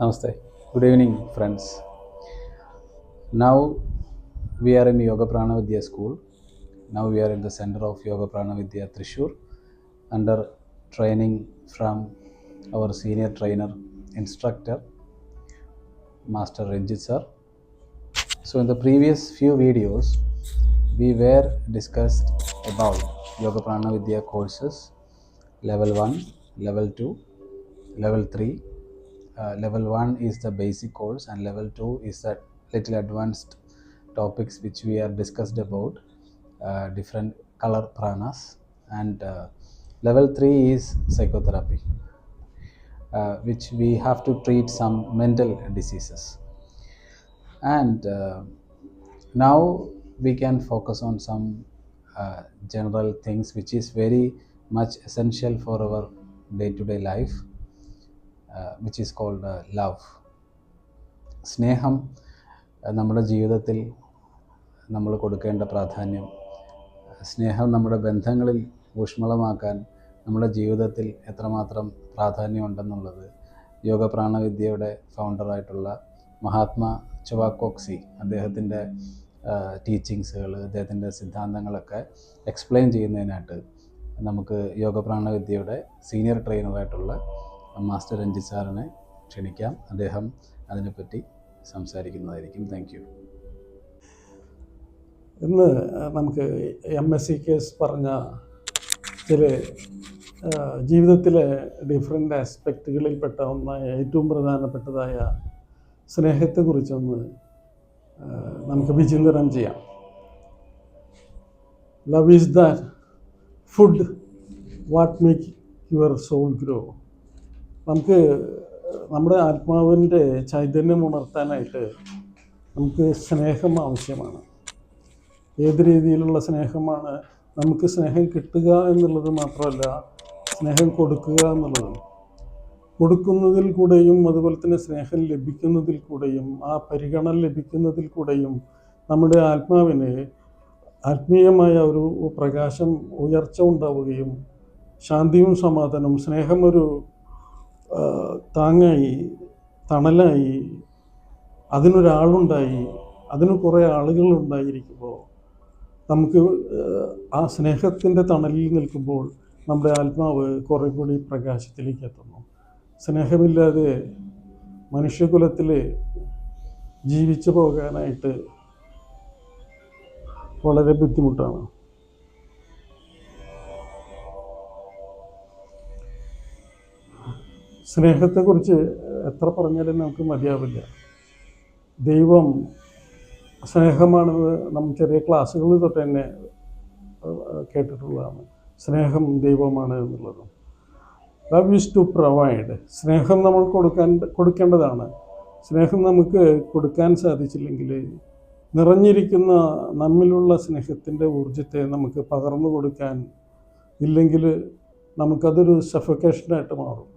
Namaste. Good evening, friends. Now we are in Yoga Prana Vidya School. Now we are in the center of Yoga Prana Vidya Trishur under training from our senior trainer, instructor, Master Ranjit sir. So in the previous few videos, we were discussed about Yoga Prana Vidya courses, level 1, level 2, level 3. Uh, level 1 is the basic course and level 2 is the little advanced topics which we are discussed about uh, different color pranas. And uh, level 3 is psychotherapy uh, which we have to treat some mental diseases. And uh, now we can focus on some uh, general things which is very much essential for our day to day life uh, is called love uh, സ്നേഹം uh, നമ്മുടെ ജീവിതത്തിൽ നമ്മൾ കൊടുക്കേണ്ട പ്രാധാന്യം സ്നേഹം നമ്മുടെ ബന്ധങ്ങളിൽ ഊഷ്മളമാക്കാൻ നമ്മുടെ ജീവിതത്തിൽ എത്രമാത്രം പ്രാധാന്യമുണ്ടെന്നുള്ളത് യോഗ പ്രാണവിദ്യയുടെ ഫൗണ്ടറായിട്ടുള്ള മഹാത്മാ ചുവാക്കോക്സി അദ്ദേഹത്തിന്റെ ടീച്ചിങ്സുകൾ അദ്ദേഹത്തിന്റെ സിദ്ധാന്തങ്ങളൊക്കെ എക്സ്പ്ലെയിൻ ചെയ്യുന്നതിനായിട്ട് നമുക്ക് യോഗ പ്രാണവിദ്യയുടെ സീനിയർ ട്രെയിനറായിട്ടുള്ള മാസ്റ്റർ രഞ്ജിത് സാറിനെ ക്ഷണിക്കാം. അദ്ദേഹം അതിനെപ്പറ്റി സംസാരിക്കുന്നതായിരിക്കും. താങ്ക് യു ഇന്ന് നമുക്ക് എം എസ് സി കേസ് പറഞ്ഞ ചില ജീവിതത്തിലെ ഡിഫറെന്റ് ആസ്പെക്റ്റുകളിൽപ്പെട്ട ഒന്നായ ഏറ്റവും പ്രധാനപ്പെട്ടതായ സ്നേഹത്തെക്കുറിച്ചൊന്ന് നമുക്ക് വിചിന്തനം ചെയ്യാം. Love is that food what make your soul grow നമുക്ക് നമ്മുടെ ആത്മാവിന്റെ ചൈതന്യം ഉണർത്താനായിട്ട് നമുക്ക് സ്നേഹം ആവശ്യമാണ്. ഏത് രീതിയിലുള്ള സ്നേഹമാണ് നമുക്ക് സ്നേഹം കിട്ടുക എന്നുള്ളത് മാത്രമല്ല സ്നേഹം കൊടുക്കുക എന്നുള്ളതും. കൊടുക്കുന്നതിൽ കൂടെയും അതുപോലെ തന്നെ സ്നേഹം ലഭിക്കുന്നതിൽ കൂടെയും ആ പരിഗണന ലഭിക്കുന്നതിൽ കൂടെയും നമ്മുടെ ആത്മാവിന് ആത്മീയമായ ഒരു പ്രകാശം ഉയർച്ച ഉണ്ടാവുകയും ശാന്തിയും സമാധാനവും സ്നേഹം ഒരു താങ്ങായി തണലായി അതിനൊരാളുണ്ടായി അതിന് കുറേ ആളുകൾ ഉണ്ടായിരിക്കുമ്പോൾ നമുക്ക് ആ സ്നേഹത്തിന്റെ തണലിൽ നിൽക്കുമ്പോൾ നമ്മുടെ ആത്മാവ് കുറേ കൂടി പ്രകാശത്തിലേക്ക് എത്തുന്നു. സ്നേഹമില്ലാതെ മനുഷ്യകുലത്തിൽ ജീവിച്ചു പോകാനായിട്ട് വളരെ ബുദ്ധിമുട്ടാണ്. സ്നേഹത്തെക്കുറിച്ച് എത്ര പറഞ്ഞാലും നമുക്ക് മതിയാവില്ല. ദൈവം സ്നേഹമാണെന്ന് നമ്മൾ ചെറിയ ക്ലാസ്സുകളിൽ തൊട്ട് തന്നെ കേട്ടിട്ടുള്ളതാണ്. സ്നേഹം ദൈവമാണ് എന്നുള്ളത്. ലവ് ഈസ് ടു പ്രൊവൈഡ് സ്നേഹം നമ്മൾ കൊടുക്കാൻ കൊടുക്കേണ്ടതാണ്. സ്നേഹം നമുക്ക് കൊടുക്കാൻ സാധിച്ചില്ലെങ്കിൽ നിറഞ്ഞിരിക്കുന്ന നമ്മിലുള്ള സ്നേഹത്തിന്റെ ഊർജത്തെ നമുക്ക് പകർന്നു കൊടുക്കാൻ ഇല്ലെങ്കിൽ നമുക്കതൊരു സഫക്കേഷനായിട്ട് മാറും.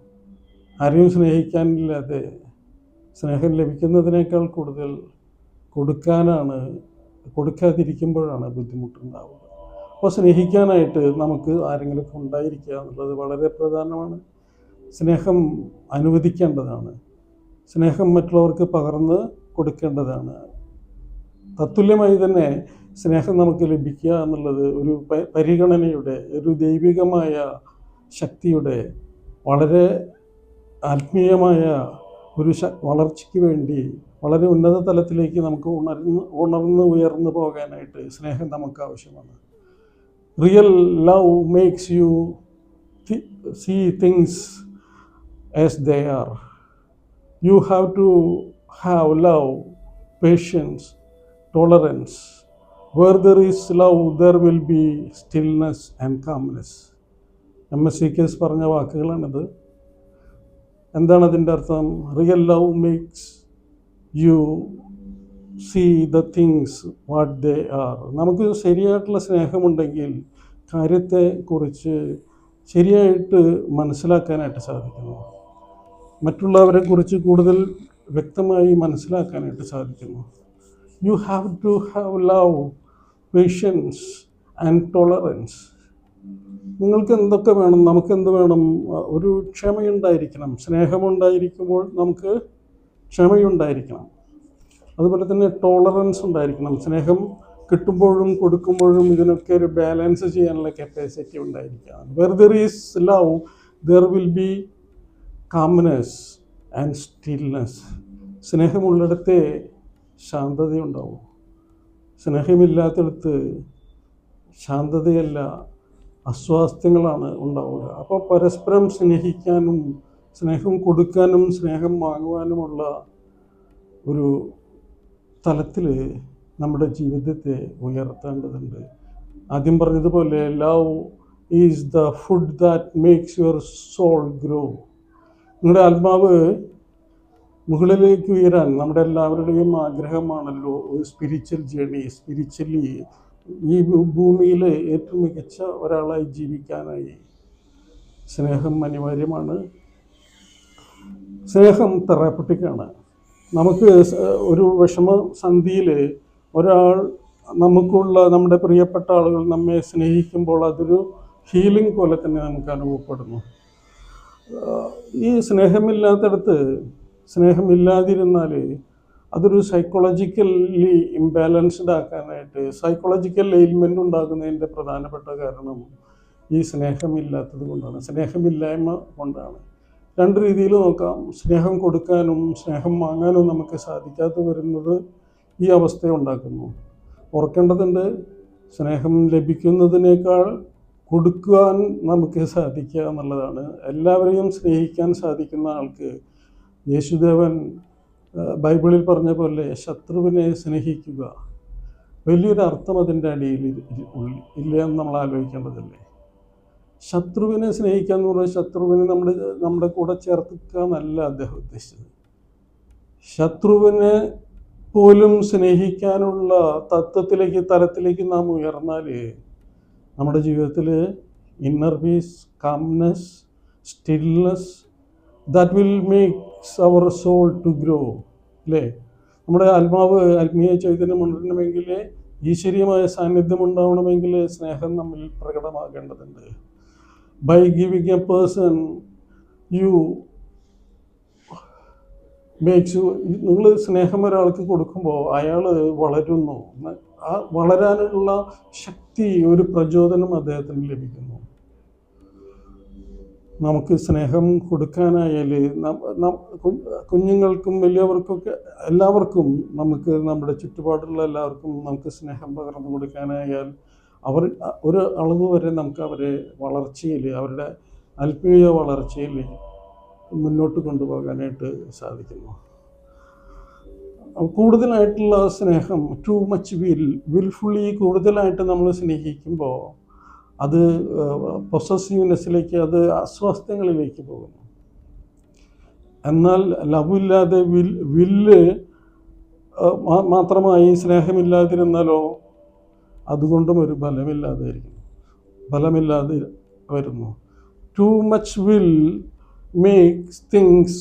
ആരെയും സ്നേഹിക്കാനില്ലാതെ സ്നേഹം ലഭിക്കുന്നതിനേക്കാൾ കൂടുതൽ കൊടുക്കാനാണ് കൊടുക്കാതിരിക്കുമ്പോഴാണ് ബുദ്ധിമുട്ടുണ്ടാവുക. അപ്പോൾ സ്നേഹിക്കാനായിട്ട് നമുക്ക് ആരെങ്കിലും ഉണ്ടായിരിക്കുക എന്നുള്ളത് വളരെ പ്രധാനമാണ്. സ്നേഹം അനുവദിക്കേണ്ടതാണ്. സ്നേഹം മറ്റുള്ളവർക്ക് പകർന്ന് കൊടുക്കേണ്ടതാണ്. തത്തുല്യമായി തന്നെ സ്നേഹം നമുക്ക് ലഭിക്കുക എന്നുള്ളത് ഒരു പരിഗണനയുടെ ഒരു ദൈവികമായ ശക്തിയുടെ വളരെ ആത്മീയമായ ഒരു വളർച്ചയ്ക്ക് വേണ്ടി വളരെ ഉന്നത തലത്തിലേക്ക് നമുക്ക് ഉണർന്ന് ഉണർന്ന് ഉയർന്നു പോകാനായിട്ട് സ്നേഹം നമുക്ക് ആവശ്യമാണ്. Real love makes you see things as they are you have to have love patience tolerance where there is love there will be stillness and calmness M S C case പറഞ്ഞ വാക്കുകളാണിത്. എന്താണ് അതിന്റെ അർത്ഥം? Real love makes you see the things what they are നമുക്ക് ശരിയായിട്ടുള്ള സ്നേഹമുണ്ടെങ്കിൽ കാര്യത്തെ കുറിച്ച് ശരിയായിട്ട് മനസ്സിലാക്കാനായിട്ട് സാധിക്കുന്നു. മറ്റുള്ളവരെ കുറിച്ച് കൂടുതൽ വ്യക്തമായി മനസ്സിലാക്കാനായിട്ട് സാധിക്കുന്നു. You have to have love patience and tolerance നിങ്ങൾക്ക് എന്തൊക്കെ വേണം? നമുക്ക് എന്ത് വേണം ഒരു ക്ഷമയുണ്ടായിരിക്കണം. സ്നേഹമുണ്ടായിരിക്കുമ്പോൾ നമുക്ക് ക്ഷമയുണ്ടായിരിക്കണം. അതുപോലെ തന്നെ ടോളറൻസ് ഉണ്ടായിരിക്കണം. സ്നേഹം കിട്ടുമ്പോഴും കൊടുക്കുമ്പോഴും ഇതിനൊക്കെ ഒരു ബാലൻസ് ചെയ്യാനുള്ള കപ്പാസിറ്റി ഉണ്ടായിരിക്കണം. Where there is love there will be calmness and stillness സ്നേഹമുള്ളിടത്തെ ശാന്തതയുണ്ടാവും. സ്നേഹമില്ലാത്തടത്ത് ശാന്തതയല്ല. അസ്വാസ്ഥ്യങ്ങളാണ് ഉണ്ടാവുക. അപ്പോൾ പരസ്പരം സ്നേഹിക്കാനും സ്നേഹം കൊടുക്കാനും സ്നേഹം വാങ്ങുവാനുമുള്ള ഒരു തലത്തിൽ നമ്മുടെ ജീവിതത്തെ ഉയർത്തേണ്ടതുണ്ട്. ആദ്യം പറഞ്ഞതുപോലെ love is the food that makes your soul grow നിങ്ങളുടെ ആത്മാവ് മുകളിലേക്ക് ഉയരാൻ നമ്മുടെ എല്ലാവരുടെയും ആഗ്രഹമാണല്ലോ ഒരു സ്പിരിച്വൽ ജേണി സ്പിരിച്വലി ഈ ഭൂമിയിൽ ഏറ്റവും മികച്ച ഒരാളായി ജീവിക്കാനായി സ്നേഹം അനിവാര്യമാണ്. സ്നേഹം തെറാപ്പറ്റിക്കാണ് നമുക്ക് ഒരു വിഷമ സന്ധിയിൽ ഒരാൾ നമുക്കുള്ള നമ്മുടെ പ്രിയപ്പെട്ട ആളുകൾ നമ്മെ സ്നേഹിക്കുമ്പോൾ അതൊരു ഹീലിംഗ് പോലെ തന്നെ നമുക്ക് അനുഭവപ്പെടുന്നു. ഈ സ്നേഹമില്ലാത്തടത്ത് സ്നേഹമില്ലാതിരുന്നാൽ അതൊരു സൈക്കോളജിക്കലി ഇംബാലൻസ്ഡ് ആക്കാനായിട്ട് സൈക്കോളജിക്കൽ എയിൽമെന്റ് ഉണ്ടാകുന്നതിന്റെ പ്രധാനപ്പെട്ട കാരണം ഈ സ്നേഹമില്ലാത്തത് കൊണ്ടാണ്. സ്നേഹമില്ലായ്മ കൊണ്ടാണ്. രണ്ട് രീതിയിൽ നോക്കാം. സ്നേഹം കൊടുക്കാനും സ്നേഹം വാങ്ങാനും നമുക്ക് സാധിക്കാതെ വരുന്നത് ഈ അവസ്ഥ ഉണ്ടാക്കുന്നു. ഓർക്കേണ്ടതുണ്ട് സ്നേഹം ലഭിക്കുന്നതിനേക്കാൾ കൊടുക്കുവാൻ നമുക്ക് സാധിക്കുക എന്നുള്ളതാണ്. എല്ലാവരെയും സ്നേഹിക്കാൻ സാധിക്കുന്ന ആൾക്ക് യേശുദേവൻ ബൈബിളിൽ പറഞ്ഞ പോലെ ശത്രുവിനെ സ്നേഹിക്കുക. വലിയൊരു അർത്ഥം അതിന്റെ അടിയിൽ ഇല്ല എന്ന് നമ്മൾ ആലോചിക്കേണ്ടതല്ലേ? ശത്രുവിനെ സ്നേഹിക്കുക എന്ന് പറഞ്ഞാൽ ശത്രുവിനെ നമ്മുടെ നമ്മുടെ കൂടെ ചേർത്തുക എന്നല്ല അദ്ദേഹം ഉദ്ദേശിച്ചത്. ശത്രുവിനെ പോലും സ്നേഹിക്കാനുള്ള തത്വത്തിലേക്ക് തലത്തിലേക്ക് നാം ഉയർന്നാൽ നമ്മുടെ ജീവിതത്തിൽ inner peace calmness stillness that will makes our soul to grow അല്ലേ? നമ്മുടെ ആത്മാവ് ആത്മീയ ചൈതന്യം ഉണരണമെങ്കിൽ ഈശ്വരീയമായ സാന്നിധ്യം ഉണ്ടാവണമെങ്കിൽ സ്നേഹം നമ്മിൽ പ്രകടമാകേണ്ടതുണ്ട്. By giving a person you makes നിങ്ങൾ സ്നേഹം ഒരാൾക്ക് കൊടുക്കുമ്പോൾ അയാൾ വളരുന്നു. ആ വളരാനുള്ള ശക്തി ഒരു പ്രചോദനം അദ്ദേഹത്തിന് ലഭിക്കുന്നു. നമുക്ക് സ്നേഹം കൊടുക്കാനായാൽ കുഞ്ഞുങ്ങൾക്കും വലിയവർക്കൊക്കെ എല്ലാവർക്കും നമുക്ക് നമ്മുടെ ചുറ്റുപാടുള്ള എല്ലാവർക്കും നമുക്ക് സ്നേഹം പകർന്നു കൊടുക്കാനായാൽ അവർ ഒരു അളവ് വരെ നമുക്ക് അവരെ വളർച്ചയിൽ അവരുടെ ആത്മീയ വളർച്ചയിൽ മുന്നോട്ട് കൊണ്ടുപോകാനായിട്ട് സാധിക്കുന്നു. കൂടുതലായിട്ടുള്ള സ്നേഹം ടു മച്ച് വിൽ വിൽഫുള്ളി കൂടുതലായിട്ട് നമ്മൾ സ്നേഹിക്കുമ്പോൾ അത് പൊസസീവ്നെസ്സിലേക്ക് അത് അസ്വസ്ഥങ്ങളിലേക്ക് പോകുന്നു. എന്നാൽ ലവ് ഇല്ലാതെ വിൽ വില്ല് മാത്രമായി സ്നേഹമില്ലാതിരുന്നാലോ അതുകൊണ്ടും ഒരു ബലമില്ലാതായിരിക്കും ബലമില്ലാതെ വരുന്നു. Too much will makes things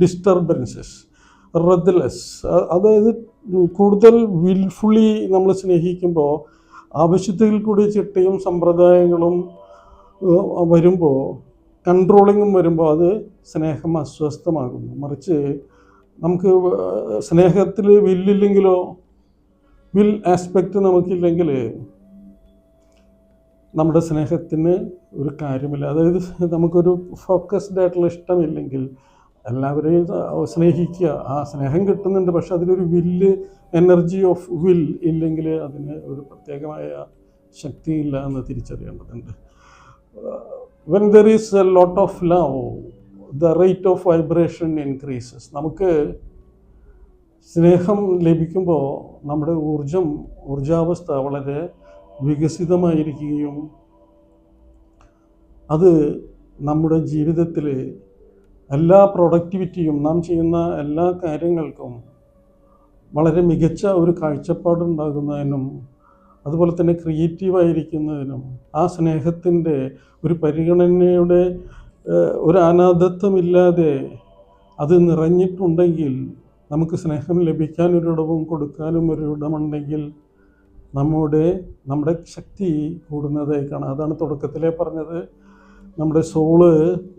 disturbances ruthless അതായത് കൂടുതൽ വിൽഫുള്ളി നമ്മൾ സ്നേഹിക്കുമ്പോൾ ആവശ്യത്തിൽ കൂടി ചിട്ടയും സമ്പ്രദായങ്ങളും വരുമ്പോൾ കൺട്രോളിങ്ങും വരുമ്പോൾ അത് സ്നേഹം അസ്വസ്ഥമാകുന്നു. മറിച്ച് നമുക്ക് സ്നേഹത്തിൽ വില്ലില്ലെങ്കിലോ വിൽ ആസ്പെക്റ്റ് നമുക്കില്ലെങ്കിൽ നമ്മുടെ സ്നേഹത്തിന് ഒരു കാര്യമില്ല. അതായത് നമുക്കൊരു ഫോക്കസ്ഡ് ആയിട്ടുള്ള ഇഷ്ടമില്ലെങ്കിൽ എല്ലാവരെയും സ്നേഹിക്കുക. ആ സ്നേഹം കിട്ടുന്നുണ്ട് പക്ഷെ അതിലൊരു വില്ല് എനർജി ഓഫ് വിൽ ഇല്ലെങ്കിൽ അതിന് ഒരു പ്രത്യേകമായ ശക്തിയില്ല എന്ന് തിരിച്ചറിയേണ്ടതുണ്ട്. When there is a lot of love the rate of vibration increases നമുക്ക് സ്നേഹം ലഭിക്കുമ്പോൾ നമ്മുടെ ഊർജം ഊർജാവസ്ഥ വളരെ വികസിതമായിരിക്കുകയും അത് നമ്മുടെ ജീവിതത്തിൽ എല്ലാ പ്രൊഡക്ടിവിറ്റിയും നാം ചെയ്യുന്ന എല്ലാ കാര്യങ്ങൾക്കും വളരെ മികച്ച ഒരു കാഴ്ചപ്പാടുണ്ടാകുന്നതിനും അതുപോലെ തന്നെ ക്രിയേറ്റീവായിരിക്കുന്നതിനും ആ സ്നേഹത്തിന്റെ ഒരു പരിഗണനയുടെ ഒരു അനാഥത്വമില്ലാതെ അത് നിറഞ്ഞിട്ടുണ്ടെങ്കിൽ നമുക്ക് സ്നേഹം ലഭിക്കാൻ ഒരിടവും കൊടുക്കാനും ഒരു ഇടമുണ്ടെങ്കിൽ നമ്മുടെ നമ്മുടെ ശക്തി കൂടുന്നതായി കാണാം. അതാണ് തുടക്കത്തിലേ പറഞ്ഞത്. നമ്മുടെ സോൾ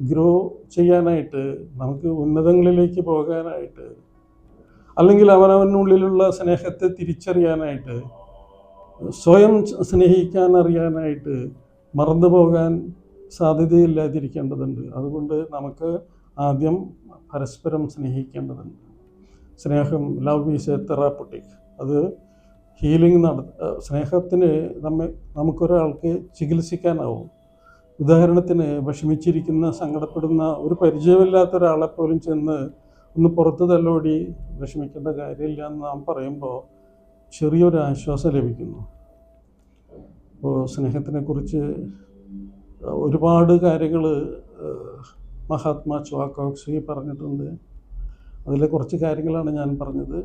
ഗ്രോ ചെയ്യാനായിട്ട് നമുക്ക് ഉന്നതങ്ങളിലേക്ക് പോകാനായിട്ട് അല്ലെങ്കിൽ അവനവനുള്ളിലുള്ള സ്നേഹത്തെ തിരിച്ചറിയാനായിട്ട് സ്വയം സ്നേഹിക്കാൻ അറിയാനായിട്ട് മറന്നു പോകാൻ സാധ്യതയില്ലാതിരിക്കേണ്ടതുണ്ട്. അതുകൊണ്ട് നമുക്ക് ആദ്യം പരസ്പരം സ്നേഹിക്കേണ്ടതുണ്ട്. സ്നേഹം ലവ് ഈസ് എ തെറാപ്പൊട്ടിക് അത് ഹീലിംഗ് നട സ്നേഹത്തിന് നമ്മെ നമുക്കൊരാൾക്ക് ചികിത്സിക്കാനാവും. ഉദാഹരണത്തിന് വിഷമിച്ചിരിക്കുന്ന സങ്കടപ്പെടുന്ന ഒരു പരിചയമില്ലാത്ത ഒരാളെ പോലും ചെന്ന് ഒന്ന് പുറത്ത് തല്ലോടി വിഷമിക്കേണ്ട കാര്യമില്ല എന്ന് നാം പറയുമ്പോൾ ചെറിയൊരു ആശ്വാസം ലഭിക്കുന്നു. അപ്പോൾ സ്നേഹത്തിനെക്കുറിച്ച് ഒരുപാട് കാര്യങ്ങൾ മഹാത്മാ ചുവാക്കോക്സി പറഞ്ഞിട്ടുണ്ട്. അതിലെ കുറച്ച് കാര്യങ്ങളാണ് ഞാൻ പറഞ്ഞത്.